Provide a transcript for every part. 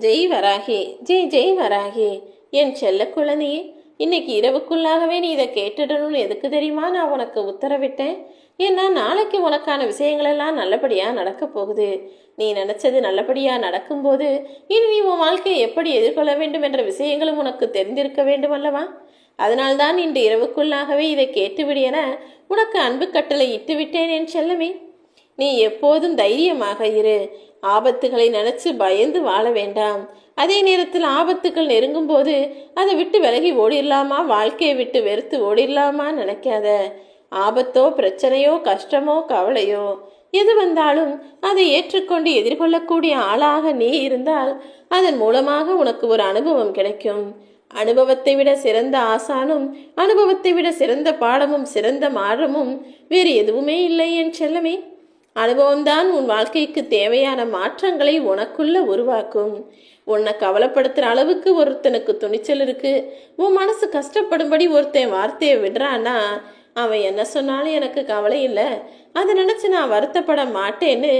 ஜெய் வராகி ஜெய் ஜெய் வராகி. என் செல்ல குழந்தையே இன்னைக்கு இரவுக்குள்ளாகவே நீ இதை கேட்டுடணும்னு எதுக்கு தெரியுமா? நான் உனக்கு உத்தரவிட்டேன். ஏன்னா நாளைக்கு உனக்கான விஷயங்களெல்லாம் நல்லபடியாக நடக்க போகுது. நீ நினச்சது நல்லபடியாக நடக்கும்போது இனி நீ உன் வாழ்க்கையை எப்படி எதிர்கொள்ள வேண்டும் என்ற விஷயங்களும் உனக்கு தெரிந்திருக்க வேண்டும் அல்லவா? அதனால்தான் இன்று இரவுக்குள்ளாகவே இதை கேட்டுவிடு என உனக்கு அன்பு கட்டளை இட்டு விட்டேன் என் செல்லமே. நீ எப்போதும் தைரியமாக இரு. ஆபத்துகளை நினைச்சு பயந்து வாழ வேண்டாம். அதே நேரத்தில் ஆபத்துகள் நெருங்கும் போது அதை விட்டு விலகி ஓடிடலாமா வாழ்க்கையை விட்டு வெறுத்து ஓடிடலாமா நினைக்காத. ஆபத்தோ பிரச்சனையோ கஷ்டமோ கவலையோ எது வந்தாலும் அதை ஏற்றுக்கொண்டு எதிர்கொள்ளக்கூடிய ஆளாக நீ இருந்தால் அதன் மூலமாக உனக்கு ஒரு அனுபவம் கிடைக்கும். அனுபவத்தை விட சிறந்த ஆசானும் அனுபவத்தை விட சிறந்த பாடமும் சிறந்த மாறமும் வேறு எதுவுமே இல்லை என் செல்லமே. அனுபவம்தான் உன் வாழ்க்கைக்கு தேவையான மாற்றங்களை உனக்குள்ள உருவாக்கும். உன்னை கவலைப்படுத்துற அளவுக்கு ஒருத்தனுக்கு துணிச்சல் இருக்கு. உன் மனசு கஷ்டப்படும்படி ஒருத்தன் வார்த்தையை விடுறான்னா அவன் என்ன சொன்னாலும் எனக்கு கவலை இல்லை. அதை நினச்சி நான் வருத்தப்பட மாட்டேன்னு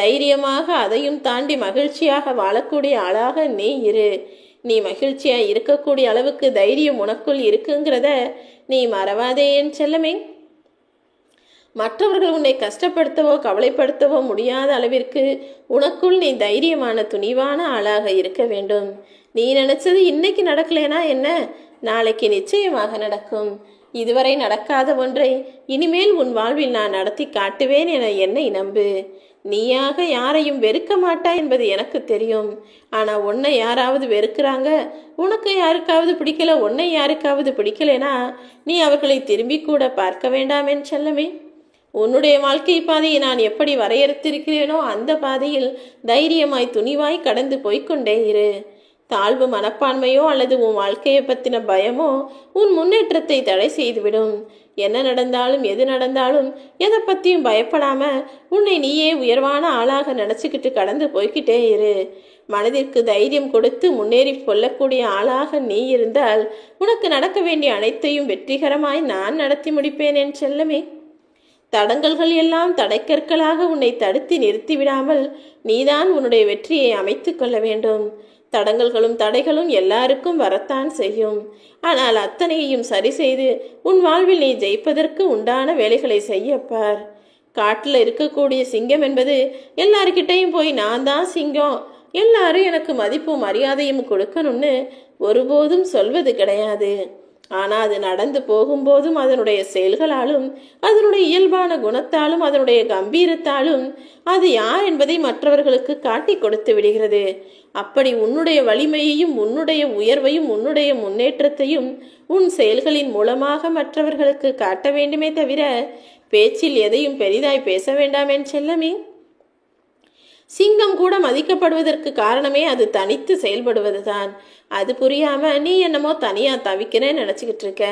தைரியமாக அதையும் தாண்டி மகிழ்ச்சியாக வாழக்கூடிய ஆளாக நீ இரு. நீ மகிழ்ச்சியாக இருக்கக்கூடிய அளவுக்கு தைரியம் உனக்குள் இருக்குங்கிறத நீ மறவாதே என் செல்லமே. மற்றவர்கள் உன்னை கஷ்டப்படுத்தவோ கவலைப்படுத்தவோ முடியாத அளவிற்கு உனக்குள் நீ தைரியமான துணிவான ஆளாக இருக்க வேண்டும். நீ நினைச்சது இன்னைக்கு நடக்கலைனா என்ன? நாளைக்கு நிச்சயமாக நடக்கும். இதுவரை நடக்காத ஒன்றை இனிமேல் உன் வாழ்வில் நான் நடத்தி காட்டுவேன் என என்னை நம்பு. நீயாக யாரையும் வெறுக்க மாட்டாய் என்பது எனக்கு தெரியும். ஆனா உன்னை யாராவது வெறுக்கிறாங்க? உனக்கு யாருக்காவது பிடிக்கல? உன்னை யாருக்காவது பிடிக்கலைனா நீ அவர்களை திரும்பி கூட பார்க்க வேண்டாம் என் செல்லமே. உன்னுடைய வாழ்க்கை பாதையை நான் எப்படி வரையறுத்திருக்கிறேனோ அந்த பாதையில் தைரியமாய் துணிவாய் கடந்து போய்க்கொண்டே இரு. தாழ்வு மனப்பான்மையோ அல்லது உன் வாழ்க்கையை பற்றின பயமோ உன் முன்னேற்றத்தை தடை செய்துவிடும். என்ன நடந்தாலும் எது நடந்தாலும் எதை பற்றியும் பயப்படாம உன்னை நீயே உயர்வான ஆளாக நினச்சிக்கிட்டு கடந்து போய்கிட்டே இரு. மனதிற்கு தைரியம் கொடுத்து முன்னேறி கொள்ளக்கூடிய ஆளாக நீ இருந்தால் உனக்கு நடக்க வேண்டிய அனைத்தையும் வெற்றிகரமாய் நான் நடத்தி முடிப்பேன் என் செல்லமே. தடங்கல்கள் எல்லாம் தடைக்கற்களாக உன்னை தடுத்து நிறுத்திவிடாமல் நீதான் உன்னுடைய வெற்றியை அமைத்துக் கொள்ள வேண்டும். தடங்கல்களும் தடைகளும் எல்லாருக்கும் வரத்தான் செய்யும். ஆனால் அத்தனையையும் சரி செய்து உன் வாழ்வில் நீ ஜெயிப்பதற்கு உண்டான வேலைகளை செய்யப்பார் காட்டில் இருக்கக்கூடிய சிங்கம் என்பது எல்லார்கிட்டையும் போய் நான் தான் சிங்கம். எல்லாரும் எனக்கு மதிப்பும் மரியாதையும் கொடுக்கணும்னு ஒருபோதும் சொல்வது கிடையாது. ஆனால் அது நடந்து போகும்போதும் அதனுடைய செயல்களாலும் அதனுடைய இயல்பான குணத்தாலும் அதனுடைய கம்பீரத்தாலும் அது யார் என்பதை மற்றவர்களுக்கு காட்டி கொடுத்து விடுகிறது. அப்படி உன்னுடைய வலிமையையும் உன்னுடைய உயர்வையும் உன்னுடைய முன்னேற்றத்தையும் உன் செயல்களின் மூலமாக மற்றவர்களுக்கு காட்ட வேண்டுமே தவிர பேச்சில் எதையும் பெரிதாய் பேச வேண்டாம் என் செல்லமே. சிங்கம் கூட மதிக்கப்படுவதற்கு காரணமே அது தனித்து செயல்படுவதுதான். அது புரியாம நீ என்னமோ தனியா தவிக்கிறேன்னு நினைச்சுக்கிட்டு இருக்க.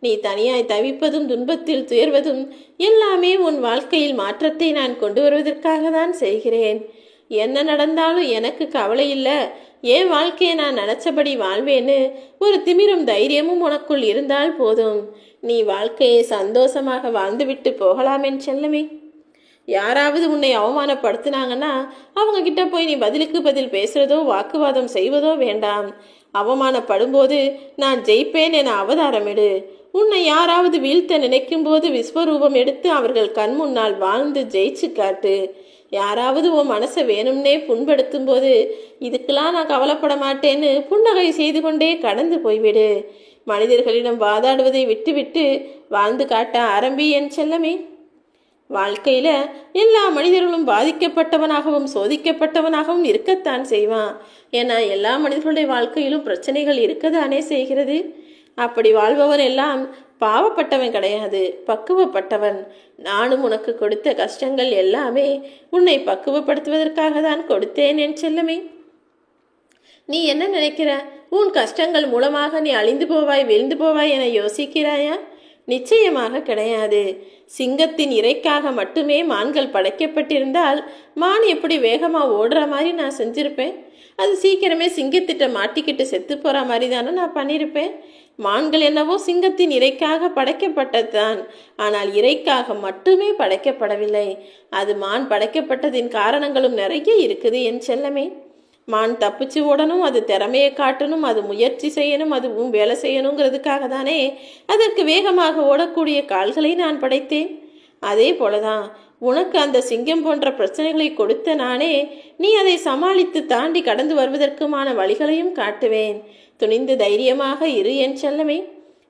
நீ தனியாய் தவிப்பதும் துன்பத்தில் துயர்வதும் எல்லாமே உன் வாழ்க்கையில் மாற்றத்தை நான் கொண்டு வருவதற்காக தான் செய்கிறேன். என்ன நடந்தாலும் எனக்கு கவலை இல்லை. என் வாழ்க்கையை நான் நினைச்சபடி வாழ்வேன்னு ஒரு திமிரும் தைரியமும் உனக்குள் இருந்தால் போதும். நீ வாழ்க்கையை சந்தோஷமாக வாழ்ந்துவிட்டு போகலாமென் செல்லமே. யாராவது உன்னை அவமானப்படுத்தினாங்கன்னா அவங்க கிட்ட போய் நீ பதிலுக்கு பதில் பேசுறதோ வாக்குவாதம் செய்வதோ வேண்டாம். அவமானப்படும்போது நான் ஜெயிப்பேன் என அவதாரமிடு. உன்னை யாராவது வீழ்த்த நினைக்கும் போது விஸ்வரூபம் எடுத்து அவர்கள் கண் முன்னால் வாழ்ந்து ஜெயிச்சு காட்டு. யாராவது உன் மனசை வேணும்னே புண்படுத்தும் போது இதுக்கெல்லாம் நான் கவலைப்பட மாட்டேன்னு புன்னகை செய்து கொண்டே கடந்து போய்விடு. மனிதர்களிடம் வாதாடுவதை விட்டுவிட்டு வாழ்ந்து காட்ட ஆரம்பி என் செல்லமே. வாழ்க்கையில் எல்லா மனிதர்களும் பாதிக்கப்பட்டவனாகவும் சோதிக்கப்பட்டவனாகவும் இருக்கத்தான் செய்வான். ஏன்னா எல்லா மனிதர்களுடைய வாழ்க்கையிலும் பிரச்சனைகள் இருக்கதானே செய்கிறது? அப்படி வாழ்பவன் எல்லாம் பாவப்பட்டவன் கிடையாது பக்குவப்பட்டவன். நானும் உனக்கு கொடுத்த கஷ்டங்கள் எல்லாமே உன்னை பக்குவப்படுத்துவதற்காக தான் கொடுத்தேன் என் செல்லமே. நீ என்ன நினைக்கிற? உன் கஷ்டங்கள் மூலமாக நீ அழிந்து போவாய் விழுந்து போவாய் என யோசிக்கிறாயா? நிச்சயமாக கிடையாது. சிங்கத்தின் இறைக்காக மட்டுமே மான்கள் படைக்கப்பட்டிருந்தால் மான் எப்படி வேகமாக ஓடுற மாதிரி நான் செஞ்சிருப்பேன்? அது சீக்கிரமே சிங்கத்திட்ட மாட்டிக்கிட்டு செத்து போகிற மாதிரி தானே நான் பண்ணியிருப்பேன் மான்கள் என்னவோ சிங்கத்தின் இறைக்காக படைக்கப்பட்டதுதான். ஆனால் இறைக்காக மட்டுமே படைக்கப்படவில்லை. அது மான் படைக்கப்பட்டதின் காரணங்களும் நிறைய இருக்குது என் செல்லமே. மான் தப்பிச்சு ஓடணும் அது திறமையை காட்டணும் அது முயற்சி செய்யணும் அதுவும் வேலை செய்யணுங்கிறதுக்காக தானே. அதற்கு வேகமாக ஓடக்கூடிய கால்களை நான் படைத்தேன். அதே போலதான் உனக்கு அந்த சிங்கம் போன்ற பிரச்சனைகளை கொடுத்த நானே நீ அதை சமாளித்து தாண்டி கடந்து வருவதற்குமான வழிகளையும் காட்டுவேன். துணிந்து தைரியமாக இரு என் செல்லமே.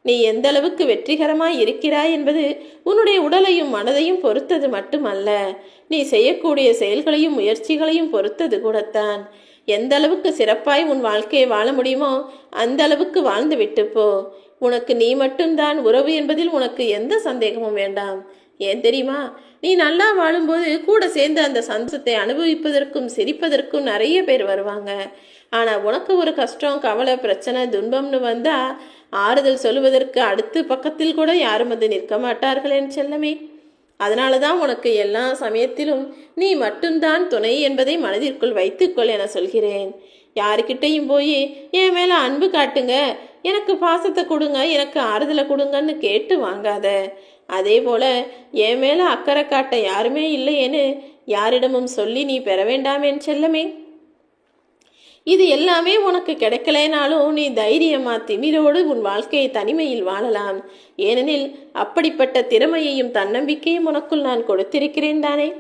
நீ எந்த அளவுக்கு வெற்றிகரமாய் இருக்கிறாய் என்பது உன்னுடைய உடலையும் மனதையும் பொறுத்தது மட்டுமல்ல. நீ செய்யக்கூடிய செயல்களையும் முயற்சிகளையும் பொறுத்தது கூடத்தான். எந்த அளவுக்கு சிறப்பாய் உன் வாழ்க்கையை வாழ முடியுமோ அந்த அளவுக்கு வாழ்ந்து விட்டு போ உனக்கு நீ மட்டும்தான் உறவு என்பதில் உனக்கு எந்த சந்தேகமும் வேண்டாம். ஏன் தெரியுமா? நீ நல்லா வாழும்போது கூட சேர்ந்து அந்த சந்தோஷத்தை அனுபவிப்பதற்கும் சிரிப்பதற்கும் நிறைய பேர் வருவாங்க. ஆனா உனக்கு ஒரு கஷ்டம் கவலை பிரச்சனை துன்பம்னு வந்தா ஆறுதல் சொல்லுவதற்கு அடுத்து பக்கத்தில் கூட யாரும் வந்து நிற்க மாட்டார்கள் என் செல்லமே. அதனால தான் உனக்கு எல்லா சமயத்திலும் நீ மட்டும்தான் துணை என்பதை மனதிற்குள் வைத்துக்கொள் என சொல்கிறேன். யாருக்கிட்டையும் போய் என் மேலே அன்பு காட்டுங்க? எனக்கு பாசத்தை கொடுங்க எனக்கு ஆறுதலை கொடுங்கன்னு கேட்டு வாங்காத. அதே போல என் மேலே அக்கறை காட்ட யாருமே இல்லையேன்னு யாரிடமும் சொல்லி நீ பெற வேண்டாமேன் செல்லமே. இது எல்லாமே உனக்கு கிடைக்கலைனாலும் நீ தைரியமா திமிரோடு உன் வாழ்க்கையை தனிமையில் வாழலாம். ஏனெனில் அப்படிப்பட்ட திறமையையும் தன்னம்பிக்கையும் உனக்குள் நான் கொடுத்திருக்கிறேன் தானே.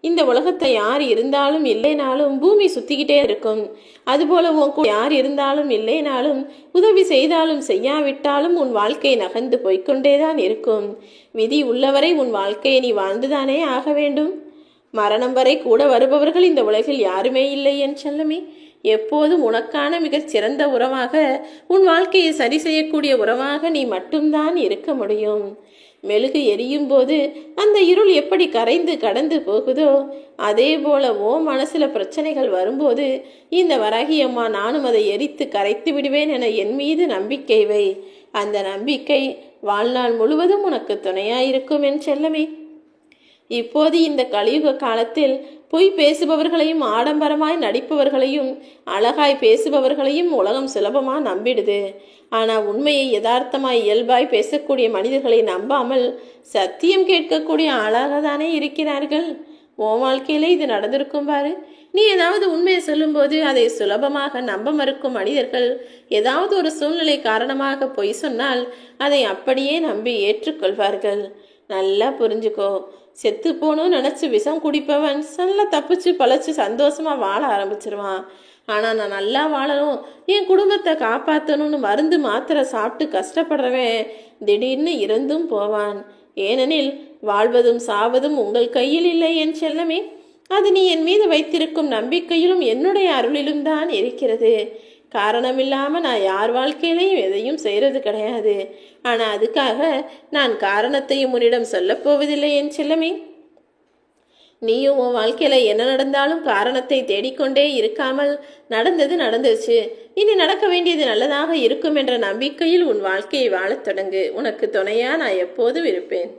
இந்த உலகத்தை யார் இருந்தாலும் இல்லைனாலும் பூமி சுத்திக்கிட்டே இருக்கும். அதுபோல உன் கூட யார் இருந்தாலும் இல்லைனாலும் உதவி செய்தாலும் செய்யாவிட்டாலும் உன் வாழ்க்கை நகர்ந்து போய்க்கொண்டேதான் இருக்கும். விதி உள்ளவரை உன் வாழ்க்கையை நீ வாழ்ந்துதானே ஆக வேண்டும். மரணம் வரை கூட வருபவர்கள் இந்த உலகில் யாருமே இல்லை என் செல்லமே. எப்போதும் உனக்கான மிகச் சிறந்த உறவாக உன் வாழ்க்கையை சரி செய்யக்கூடிய உறவாக நீ மட்டும்தான் இருக்க முடியும். மெழுகு எரியும் போது அந்த இருள் எப்படி கரைந்து கடந்து போகுதோ அதே போல ஓ மனசுல பிரச்சனைகள் வரும்போது இந்த வரகியம்மா நானும் அதை எரித்து கரைத்து விடுவேன் என என் மீது நம்பிக்கை வை. அந்த நம்பிக்கை வாழ்நாள் முழுவதும் உனக்கு துணையாயிருக்கும் என் செல்லமே. இப்போது இந்த கலியுக காலத்தில் பொய் பேசுபவர்களையும் ஆடம்பரமாய் நடிப்பவர்களையும் அழகாய் பேசுபவர்களையும் உலகம் சுலபமாக நம்பிடுது. ஆனால் உண்மையை யதார்த்தமாய் இயல்பாய் பேசக்கூடிய மனிதர்களை நம்பாமல் சத்தியம் கேட்கக்கூடிய ஆளாக தானே இருக்கிறார்கள்? உன் வாழ்க்கையில இது நடந்திருக்கும் பாரு. நீ ஏதாவது உண்மையை சொல்லும்போது அதை சுலபமாக நம்ப மறுக்கும் மனிதர்கள் ஏதாவது ஒரு சூழ்நிலை காரணமாக பொய் சொன்னால் அதை அப்படியே நம்பி ஏற்றுக்கொள்வார்கள். நல்லா புரிஞ்சுக்கோ செத்து போகணும்னு நினச்சி விஷம் குடிப்பவன் நல்லா தப்பிச்சு பழச்சு சந்தோஷமாக வாழ ஆரம்பிச்சிருவான். ஆனால் நான் நல்லா வாழணும். என் குடும்பத்தை காப்பாற்றணும்னு மருந்து மாத்திரை சாப்பிட்டு கஷ்டப்படுறவன் திடீர்னு இறந்தும் போவான். ஏனெனில் வாழ்வதும் சாவதும் உங்கள் கையில் இல்லை என் செல்லமே. அது நீ என் மீது வைத்திருக்கும் நம்பிக்கையிலும் என்னுடைய அருளிலும் தான் இருக்கிறது. காரணமில்லாமல் நான் யார் வாழ்க்கையிலையும் எதையும் செய்கிறது கிடையாது. ஆனால் அதுக்காக நான் காரணத்தையும் உன்னிடம் சொல்லப் போவதில்லை என் செல்லமே. நீயும் உன் வாழ்க்கையில் என்ன நடந்தாலும் காரணத்தை தேடிக்கொண்டே இருக்காமல் நடந்தது நடந்துச்சு இனி நடக்க வேண்டியது நல்லதாக இருக்கும் என்ற நம்பிக்கையில் உன் வாழ்க்கையை வாழத் தொடங்கு. உனக்கு துணையாக நான் எப்போதும் இருப்பேன்.